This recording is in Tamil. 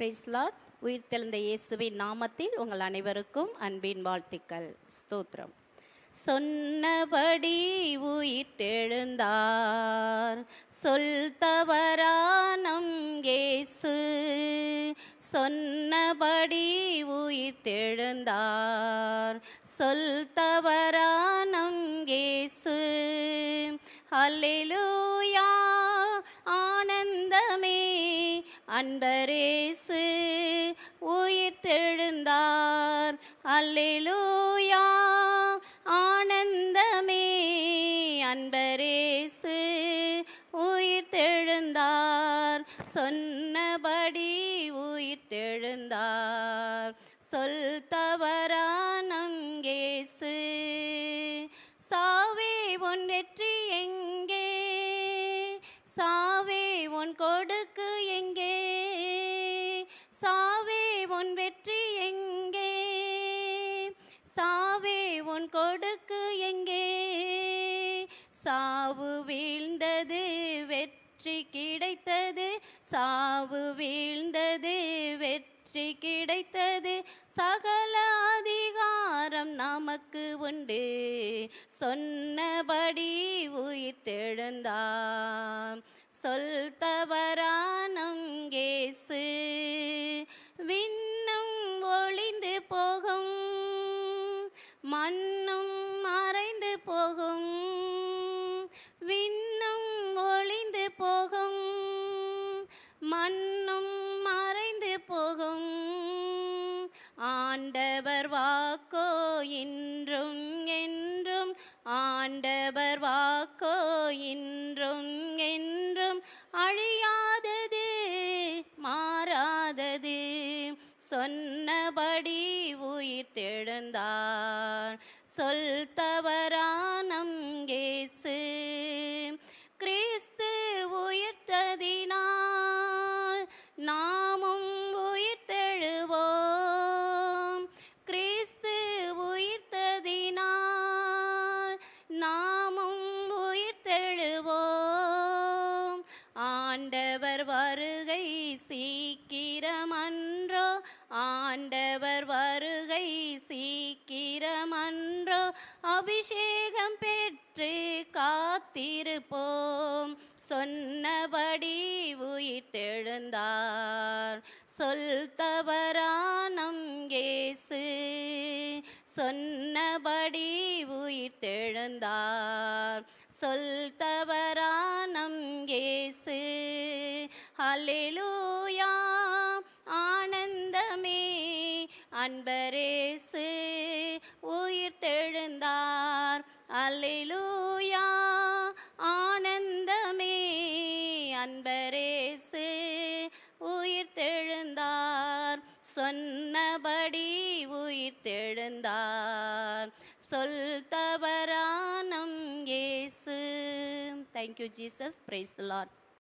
பிரைஸ் உயிர் உயிர்த்தெழுந்த இயேசுவின் நாமத்தில் உங்கள் அனைவருக்கும் அன்பின் வாழ்த்துக்கள். ஸ்தோத்திரம். சொன்னபடி உயிர்த்தெழுந்தார். சொல் தவறானம் இயேசு. சொன்னபடி உயிர்த்தெழுந்தார். சொல் தவறானம் இயேசு. அல்லேலூயா அன்பரேசு உயிர்த்தெழுந்தார். அல்லேலூயா. ஆனந்தமே. அன்பரேசு உயிர்த்தெழுந்தார். சொன்னபடி உயிர்த்தெழுந்தார். சொல் தவறா. கொடுக்கு எங்கே? சாவு வீழ்ந்தது வெற்றி கிடைத்தது. சாவு வீழ்ந்தது வெற்றி கிடைத்தது. சகல அதிகாரம் நமக்கு உண்டு. சொன்னபடி உயிர் சொல் தவறானம் போகும். விண்ணும் ஒளிந்து போகும். மண்ணும் மறைந்து போகும். ஆண்டவர் வாக்கோ இன்றும் என்றும். ஆண்டவர் வாக்கோ இன்றும் என்றும். அழியாதது மாறாதது. சொன்னபடி உயிர்த்தெழுந்தார் சொல் தவறானம் கேசு கிறிஸ்து உயிர்த்ததினால் நாமும் உயிர்த்தெழுவோம். கிறிஸ்து உயிர்த்ததினால் நாமும் உயிர்த்தெழுவோம். ஆண்டவர் வருகை அபிஷேகம் பெற்று காத்திருப்போம். சொன்னபடி உயிர்த்தெழுந்தார். சொல் தவறானம் கேசு சொன்னபடி உயிர்த்தெழுந்தார். சொல் தவறானம் கேசு அல்லேலூயா ஆனந்தமே. அன்பரேசு. அல்லேலூயா ஆனந்தமே. அன்பரேசு உயிர் தெழுந்தார் சொன்னபடி உயிர் தெழுந்தார் சொல் தவறானம் இயேசு தேங்க்யூ ஜீசஸ் பிரைஸ் லாட்